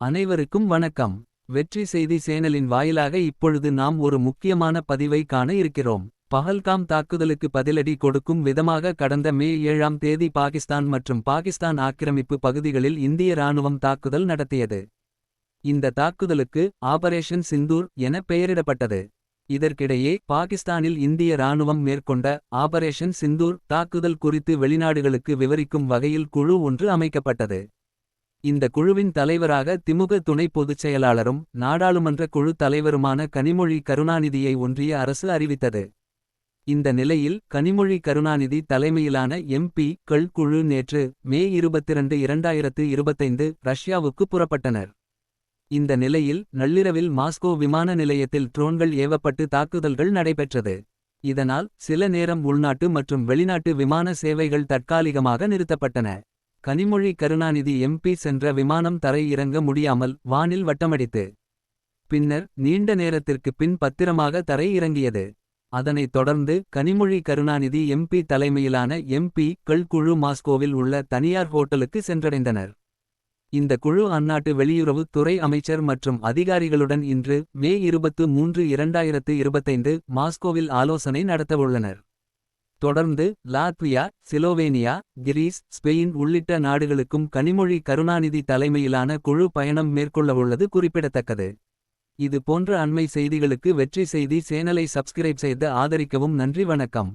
அனைவருக்கும் வணக்கம். வெற்றி செய்தி சேனலின் வாயிலாக இப்பொழுது நாம் ஒரு முக்கியமான பதிவை காண இருக்கிறோம். பஹல்காம் தாக்குதலுக்கு பதிலடி கொடுக்கும் விதமாக கடந்த மே ஏழாம் தேதி பாகிஸ்தான் மற்றும் பாகிஸ்தான் ஆக்கிரமிப்பு பகுதிகளில் இந்திய ராணுவம் தாக்குதல் நடத்தியது. இந்த தாக்குதலுக்கு ஆபரேஷன் சிந்தூர் என பெயரிடப்பட்டது. இதற்கிடையே பாகிஸ்தானில் இந்திய ராணுவம் மேற்கொண்ட ஆபரேஷன் சிந்தூர் தாக்குதல் குறித்து வெளிநாடுகளுக்கு விவரிக்கும் வகையில் குழு ஒன்று அமைக்கப்பட்டது. இந்த குழுவின் தலைவராக திமுக துணை பொதுச் செயலாளரும் நாடாளுமன்ற குழு தலைவருமான கனிமொழி கருணாநிதியை ஒன்றிய அரசு அறிவித்தது. இந்த நிலையில் கனிமொழி கருணாநிதி தலைமையிலான எம்பி கள் குழு நேற்று மே இருபத்திரண்டு இரண்டாயிரத்து இருபத்தைந்து ரஷ்யாவுக்கு புறப்பட்டனர். இந்த நிலையில் நள்ளிரவில் மாஸ்கோ விமான நிலையத்தில் ட்ரோன்கள் ஏவப்பட்டு தாக்குதல்கள் நடைபெற்றது. இதனால் சில நேரம் உள்நாட்டு மற்றும் வெளிநாட்டு விமான சேவைகள் தற்காலிகமாக நிறுத்தப்பட்டன. கனிமொழி கருணாநிதி எம்பி சென்ற விமானம் தரை இறங்க முடியாமல் வானில் வட்டமடித்து. பின்னர் நீண்ட நேரத்திற்கு பின் பத்திரமாக தரை இறங்கியது. அதனைத் தொடர்ந்து கனிமொழி கருணாநிதி எம்பி தலைமையிலான எம்பி கள் குழு மாஸ்கோவில் உள்ள தனியார் ஹோட்டலுக்கு சென்றடைந்தனர். இந்த குழு அந்நாட்டு வெளியுறவு துறை அமைச்சர் மற்றும் அதிகாரிகளுடன் இன்று மே இருபத்து மூன்று இரண்டாயிரத்து இருபத்தைந்து மாஸ்கோவில் ஆலோசனை நடத்தவுள்ளனர். தொடர்ந்து லாத்வியா சிலோவேனியா கிரீஸ் ஸ்பெயின் உள்ளிட்ட நாடுகளுக்கும் கனிமொழி கருணாநிதி தலைமையிலான குழு பயணம் மேற்கொள்ளவுள்ளது குறிப்பிடத்தக்கது. இது போன்ற அண்மை செய்திகளுக்கு வெற்றி செய்தி சேனலை சப்ஸ்கிரைப் செய்து ஆதரிக்கவும் நன்றி வணக்கம்.